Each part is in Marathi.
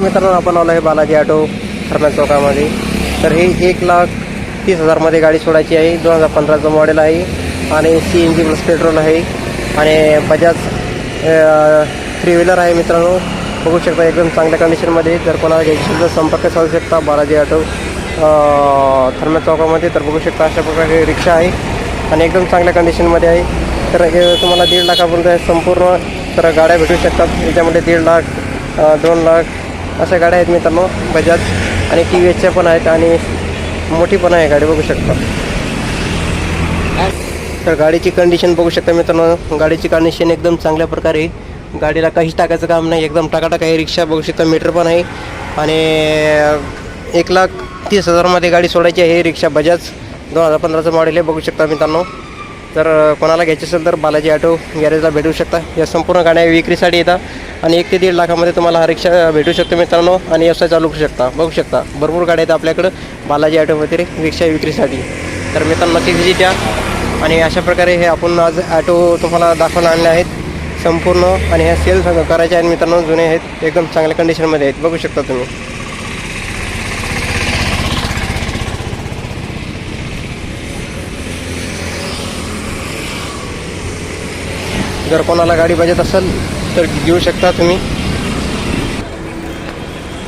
मित्रांनो आपण आलो आहे बालाजी ऑटो खरना चौकामध्ये. तर ही एक लाख तीस हजारमध्ये गाडी सोडायची आहे. दोन हजार पंधराचं मॉडेल आहे. आणि C N G plus petrol आहे. आणि बजाज थ्री व्हीलर आहे मित्रांनो. बघू शकता एकदम चांगल्या कंडिशनमध्ये जर कोणाला घ्यायची असेल तर संपर्क साधू शकता बालाजी ऑटो थर्मल चौकामध्ये. तर बघू शकता अशा प्रकारे रिक्षा आहे. आणि एकदम चांगल्या कंडिशनमध्ये आहे. तर तुम्हाला दीड लाखापर्यंत संपूर्ण. तर गाड्या भेटू शकतात. याच्यामध्ये दीड लाख दोन लाख अशा गाड्या आहेत मित्रांनो बजाज आणि टी व्ही एसच्या पण आहेत आणि मोठी पण आहे गाडी बघू शकता. तर गाडीची कंडिशन बघू शकता मित्रांनो गाडीची कंडिशन एकदम चांगल्या प्रकारे गाडीला काहीच टाकायचं काम नाही एकदम टाकाटाक आहे रिक्षा बघू शकता मीटर पण आहे. आणि एक लाख तीस हजारमध्ये गाडी सोडायची आहे रिक्षा बजाज दोन हजार पंधराचं मॉडेल आहे बघू शकता मित्रांनो. तर कोणाला घ्यायची असेल तर बालाजी ऑटो गॅरेजला भेटू शकता. या संपूर्ण गाड्या विक्रीसाठी येतात आणि एक ते दीड लाखामध्ये तुम्हाला हा रिक्षा भेटू शकतो मित्रांनो आणि व्यवसाय चालू करू शकता. बघू शकता. भरपूर गाड्या आहेत आपल्याकडं बालाजी ऑटो वगैरे रिक्षा विक्रीसाठी. तर मित्रांनो नक्की व्हिजिट द्या आणि अशा प्रकारे हे आपण आज ॲटो तुम्हाला दाखवायला आणले आहेत. संपूर्ण आणि ह्या सेल करायचे आहेत मित्रांनो जुने आहेत. एकदम चांगल्या कंडिशनमध्ये आहेत. बघू शकता तुम्ही. जर कोणाला गाडी बजेट असेल तर घेऊ शकता तुम्ही.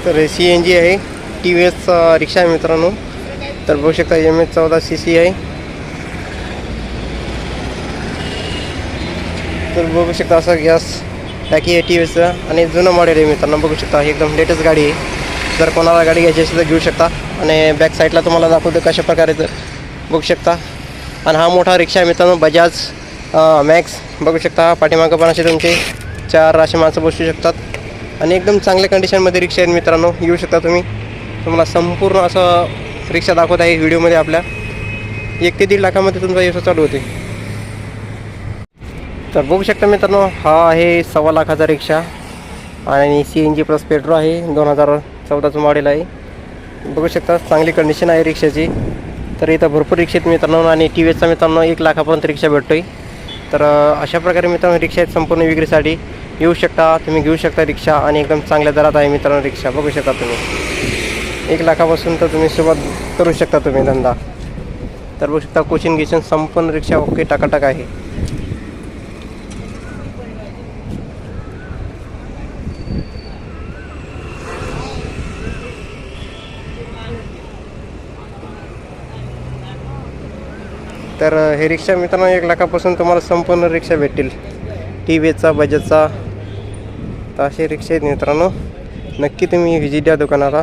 तर सी एन जी आहे टी व्ही एस रिक्षा आहे मित्रांनो. तर बघू शकता एम एच चौदा सी सी आहे. तर बघू शकता असं गॅस टाकी आहे टी व्ही एसचं आणि जुनं मॉडेल आहे मित्रांनो. बघू शकता ही एकदम लेटेस्ट गाडी आहे. जर कोणाला गाडी घ्यायची असेल तर घेऊ शकता. आणि बॅक साईडला तुम्हाला दाखवतो कशा प्रकारे तर बघू शकता. आणि हा मोठा रिक्षा आहे मित्रांनो बजाज मॅक्स बघू शकता पाठीमागं पण असे तुमचे चार असे माणसं बसू शकतात. आणि एकदम चांगल्या कंडिशनमध्ये रिक्षा आहेत मित्रांनो येऊ शकता तुम्ही. तुम्हाला संपूर्ण असं रिक्षा दाखवत आहे व्हिडिओमध्ये आपल्या. एक ते दीड लाखामध्ये तुमचा व्यवसाय चालू होते. तर बघू शकता मित्रांनो हा आहे सव्वा लाखाचा रिक्षा. आणि C N G plus petrol आहे दोन हजार चौदाचं मॉडेल आहे. बघू शकता चांगली कंडिशन आहे रिक्षाची. तर इथं भरपूर रिक्षा आहेत मित्रांनो आणि टी व्ही एसचा मित्रांनो एक लाखापर्यंत रिक्षा भेटतो आहे तर अशा प्रकारे मित्रांनो रिक्षा आहेत संपूर्ण विक्रीसाठी. येऊ शकता तुम्ही घेऊ शकता रिक्षा आणि एकदम चांगल्या दरात आहे मित्रांनो रिक्षा. बघू शकता तुम्ही. एक लाखापासून तर तुम्ही सुरुवात करू शकता तुम्ही धंदा. तर बघू शकता कोचिंग गिचिंग संपूर्ण रिक्षा ओके टाकाटाक आहे. तर हे रिक्षा मित्रांनो एक लाखापासून तुम्हाला संपूर्ण रिक्षा भेटतील. टी व्हीचा एसचा बजाजचा तर असे रिक्षा आहेत मित्रांनो. नक्की तुम्ही व्हिजिट द्या दुकानाला.